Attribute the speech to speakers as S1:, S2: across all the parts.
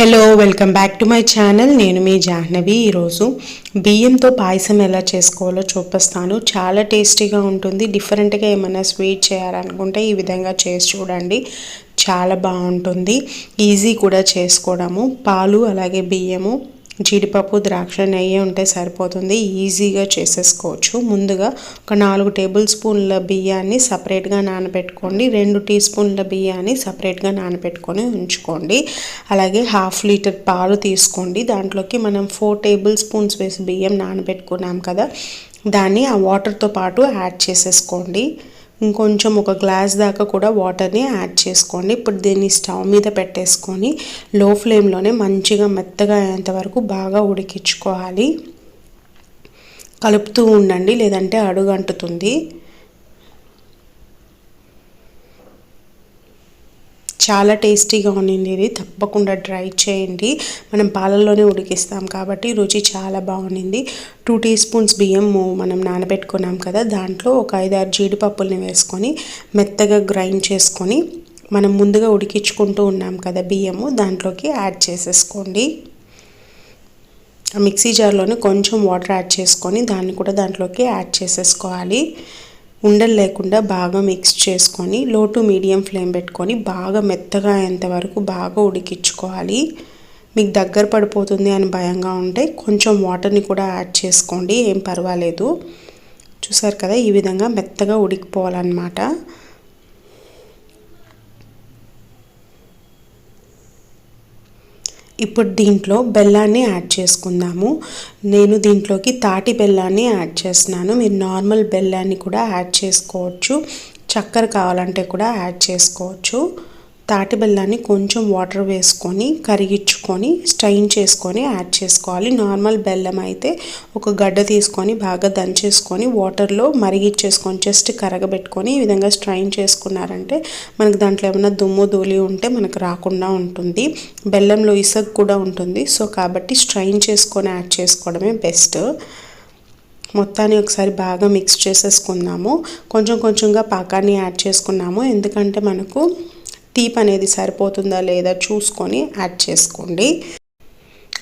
S1: Hello welcome back to my channel నేను మీ జాహ్నవి. ఈరోజు బియ్యంతో పాయసం ఎలా చేసుకోవాలో చూపిస్తాను. చాలా టేస్టీగా ఉంటుంది. డిఫరెంట్గా ఏమైనా స్వీట్ చేయాలనుకుంటే ఈ విధంగా చేసి చూడండి. చాలా బాగుంటుంది. ఈజీ కూడా చేసుకోవడము. పాలు అలాగే బియ్యము. జీడిపప్పు ద్రాక్ష నెయ్యి ఉంటే సరిపోతుంది. ఈజీగా చేసేసుకోవచ్చు. ముందుగా ఒక నాలుగు టేబుల్ స్పూన్ల బియ్యాన్ని సపరేట్గా నానబెట్టుకోండి. రెండు టీ స్పూన్ల బియ్యాన్ని సపరేట్గా నానబెట్టుకొని ఉంచుకోండి. అలాగే హాఫ్ లీటర్ పాలు తీసుకోండి. దాంట్లోకి మనం ఫోర్ టేబుల్ స్పూన్స్ వేసి బియ్యం నానబెట్టుకున్నాం కదా దాన్ని ఆ వాటర్తో పాటు యాడ్ చేసేసుకోండి. ఇంకొంచెం ఒక గ్లాస్ దాకా కూడా వాటర్ని యాడ్ చేసుకోండి. ఇప్పుడు దీన్ని స్టవ్ మీద పెట్టేసుకొని లో ఫ్లేమ్లోనే మంచిగా మెత్తగా అయ్యేంత వరకు బాగా ఉడికించుకోవాలి. కలుపుతూ ఉండండి లేదంటే అడుగంటుతుంది. చాలా టేస్టీగా ఉండింది ఇది. తప్పకుండా ట్రై చేయండి. మనం పాలల్లోనే ఉడికిస్తాం కాబట్టి రుచి చాలా బాగుండింది. టూ టీ స్పూన్స్ బియ్యం మనం నానబెట్టుకున్నాం కదా దాంట్లో ఒక ఐదారు జీడిపప్పుల్ని వేసుకొని మెత్తగా గ్రైండ్ చేసుకొని మనం ముందుగా ఉడికించుకుంటూ ఉన్నాం కదా బియ్యము దాంట్లోకి యాడ్ చేసేసుకోండి. మిక్సీ జార్లోనే కొంచెం వాటర్ యాడ్ చేసుకొని దాన్ని కూడా దాంట్లోకి యాడ్ చేసేసుకోవాలి. ఉండలు లేకుండా బాగా మిక్స్ చేసుకొని లో టు మీడియం ఫ్లేమ్ పెట్టుకొని బాగా మెత్తగా అయ్యేంత వరకు బాగా ఉడికించుకోవాలి. మీకు దగ్గర పడిపోతుంది అని భయంగా ఉంటే కొంచెం వాటర్ని కూడా యాడ్ చేసుకోండి ఏం పర్వాలేదు. చూసారు కదా ఈ విధంగా మెత్తగా ఉడికిపోవాలన్నమాట. ఇప్పుడు దీంట్లో బెల్లాన్ని యాడ్ చేసుకుందాము. నేను దీంట్లోకి తాటి బెల్లాన్ని యాడ్ చేస్తున్నాను. మీరు నార్మల్ బెల్లాన్ని కూడా యాడ్ చేసుకోవచ్చు. చక్కెర కావాలంటే కూడా యాడ్ చేసుకోవచ్చు. తాటి బెల్లాన్ని కొంచెం వాటర్ వేసుకొని కరిగించుకొని స్ట్రైన్ చేసుకొని యాడ్ చేసుకోవాలి. నార్మల్ బెల్లం అయితే ఒక గడ్డ తీసుకొని బాగా దంచేసుకొని వాటర్లో మరిగిచ్చేసుకొని జస్ట్ కరగబెట్టుకొని ఈ విధంగా స్ట్రైన్ చేసుకున్నారంటే మనకు దాంట్లో ఏమైనా దుమ్ము ధూళి ఉంటే మనకు రాకుండా ఉంటుంది. బెల్లంలో ఇసగ కూడా ఉంటుంది. సో కాబట్టి స్ట్రైన్ చేసుకొని యాడ్ చేసుకోవడమే బెస్ట్. మొత్తాన్ని ఒకసారి బాగా మిక్స్ చేసేసుకున్నాము కొంచెం కొంచెంగా పాకాన్ని యాడ్ చేసుకున్నాము. ఎందుకంటే మనకు తీపి అనేది సరిపోతుందా లేదా చూసుకొని యాడ్ చేసుకోండి.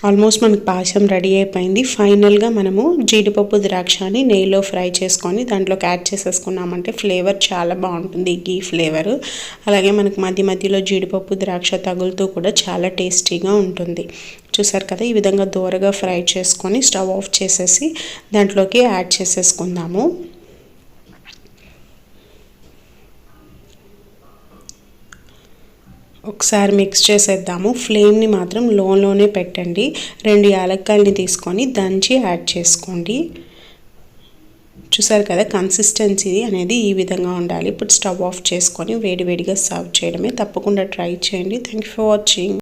S1: ఆల్మోస్ట్ మనకు పాయసం రెడీ అయిపోయింది. ఫైనల్గా మనము జీడిపప్పు ద్రాక్షని నెయ్యిలో ఫ్రై చేసుకొని దాంట్లోకి యాడ్ చేసేసుకున్నామంటే ఫ్లేవర్ చాలా బాగుంటుంది గీ ఫ్లేవర్. అలాగే మనకు మధ్య మధ్యలో జీడిపప్పు ద్రాక్ష తగులుతూ కూడా చాలా టేస్టీగా ఉంటుంది. చూసారు కదా ఈ విధంగా దూరగా ఫ్రై చేసుకొని స్టవ్ ఆఫ్ చేసేసి దాంట్లోకి యాడ్ చేసేసుకుందాము. ఒకసారి మిక్స్ చేసేద్దాము. ఫ్లేమ్ని మాత్రం లోలోనే పెట్టండి. రెండు యాలక్కాయలని తీసుకొని దంచి యాడ్ చేసుకోండి. చూసారు కదా కన్సిస్టెన్సీ అనేది ఈ విధంగా ఉండాలి. ఇప్పుడు స్టవ్ ఆఫ్ చేసుకొని వేడివేడిగా సర్వ్ చేయడమే. తప్పకుండా ట్రై చేయండి. Thank for watching